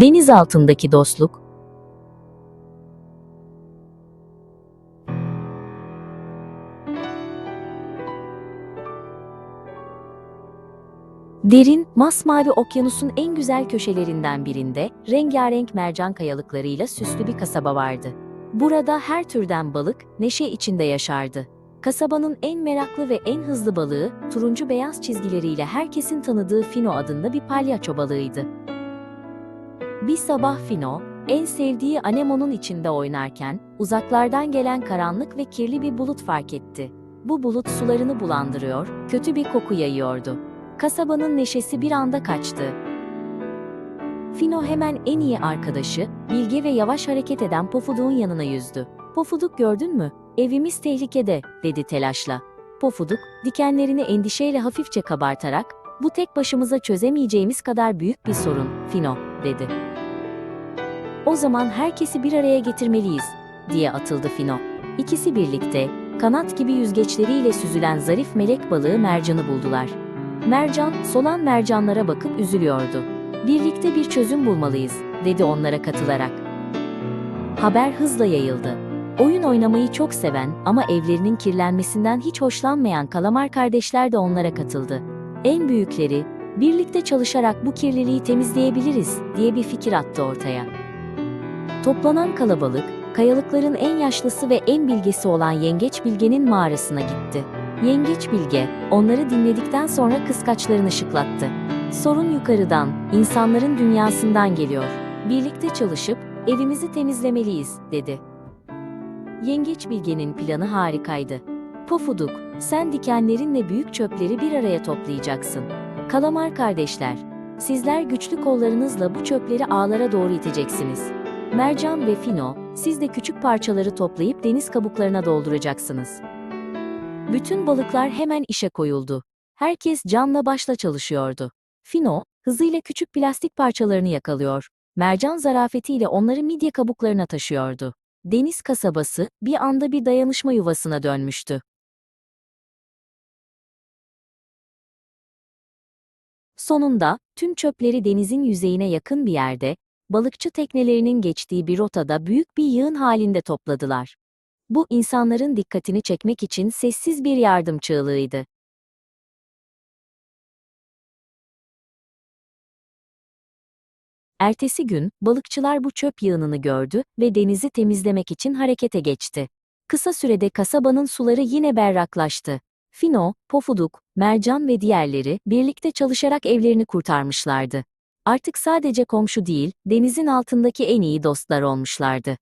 Deniz altındaki dostluk. Derin, masmavi okyanusun en güzel köşelerinden birinde rengarenk mercan kayalıklarıyla süslü bir kasaba vardı. Burada her türden balık neşe içinde yaşardı. Kasabanın en meraklı ve en hızlı balığı, turuncu beyaz çizgileriyle herkesin tanıdığı Fino adında bir palyaço balığıydı. Bir sabah Fino, en sevdiği anemonun içinde oynarken, uzaklardan gelen karanlık ve kirli bir bulut fark etti. Bu bulut sularını bulandırıyor, kötü bir koku yayıyordu. Kasabanın neşesi bir anda kaçtı. Fino hemen en iyi arkadaşı, bilge ve yavaş hareket eden Pofuduk'un yanına yüzdü. Pofuduk gördün mü? Evimiz tehlikede, dedi telaşla. Pofuduk, dikenlerini endişeyle hafifçe kabartarak, bu tek başımıza çözemeyeceğimiz kadar büyük bir sorun, Fino, dedi. O zaman herkesi bir araya getirmeliyiz, diye atıldı Fino. İkisi birlikte, kanat gibi yüzgeçleriyle süzülen zarif melek balığı mercanı buldular. Mercan, solan mercanlara bakıp üzülüyordu. Birlikte bir çözüm bulmalıyız, dedi onlara katılarak. Haber hızla yayıldı. Oyun oynamayı çok seven ama evlerinin kirlenmesinden hiç hoşlanmayan kalamar kardeşler de onlara katıldı. En büyükleri, birlikte çalışarak bu kirliliği temizleyebiliriz diye bir fikir attı ortaya. Toplanan kalabalık, kayalıkların en yaşlısı ve en bilgesi olan Yengeç Bilge'nin mağarasına gitti. Yengeç Bilge, onları dinledikten sonra kıskaçlarını şıklattı. Sorun yukarıdan, insanların dünyasından geliyor. Birlikte çalışıp evimizi temizlemeliyiz, dedi. Yengeç Bilge'nin planı harikaydı. Pofuduk, sen dikenlerinle büyük çöpleri bir araya toplayacaksın. Kalamar kardeşler, sizler güçlü kollarınızla bu çöpleri ağlara doğru iteceksiniz. Mercan ve Fino, siz de küçük parçaları toplayıp deniz kabuklarına dolduracaksınız. Bütün balıklar hemen işe koyuldu. Herkes canla başla çalışıyordu. Fino, hızıyla küçük plastik parçalarını yakalıyor. Mercan zarafetiyle onları midye kabuklarına taşıyordu. Deniz kasabası bir anda bir dayanışma yuvasına dönmüştü. Sonunda tüm çöpleri denizin yüzeyine yakın bir yerde, balıkçı teknelerinin geçtiği bir rotada büyük bir yığın halinde topladılar. Bu insanların dikkatini çekmek için sessiz bir yardım çığlığıydı. Ertesi gün, balıkçılar bu çöp yığınını gördü ve denizi temizlemek için harekete geçti. Kısa sürede kasabanın suları yine berraklaştı. Fino, Pofuduk, Mercan ve diğerleri birlikte çalışarak evlerini kurtarmışlardı. Artık sadece komşu değil, denizin altındaki en iyi dostlar olmuşlardı.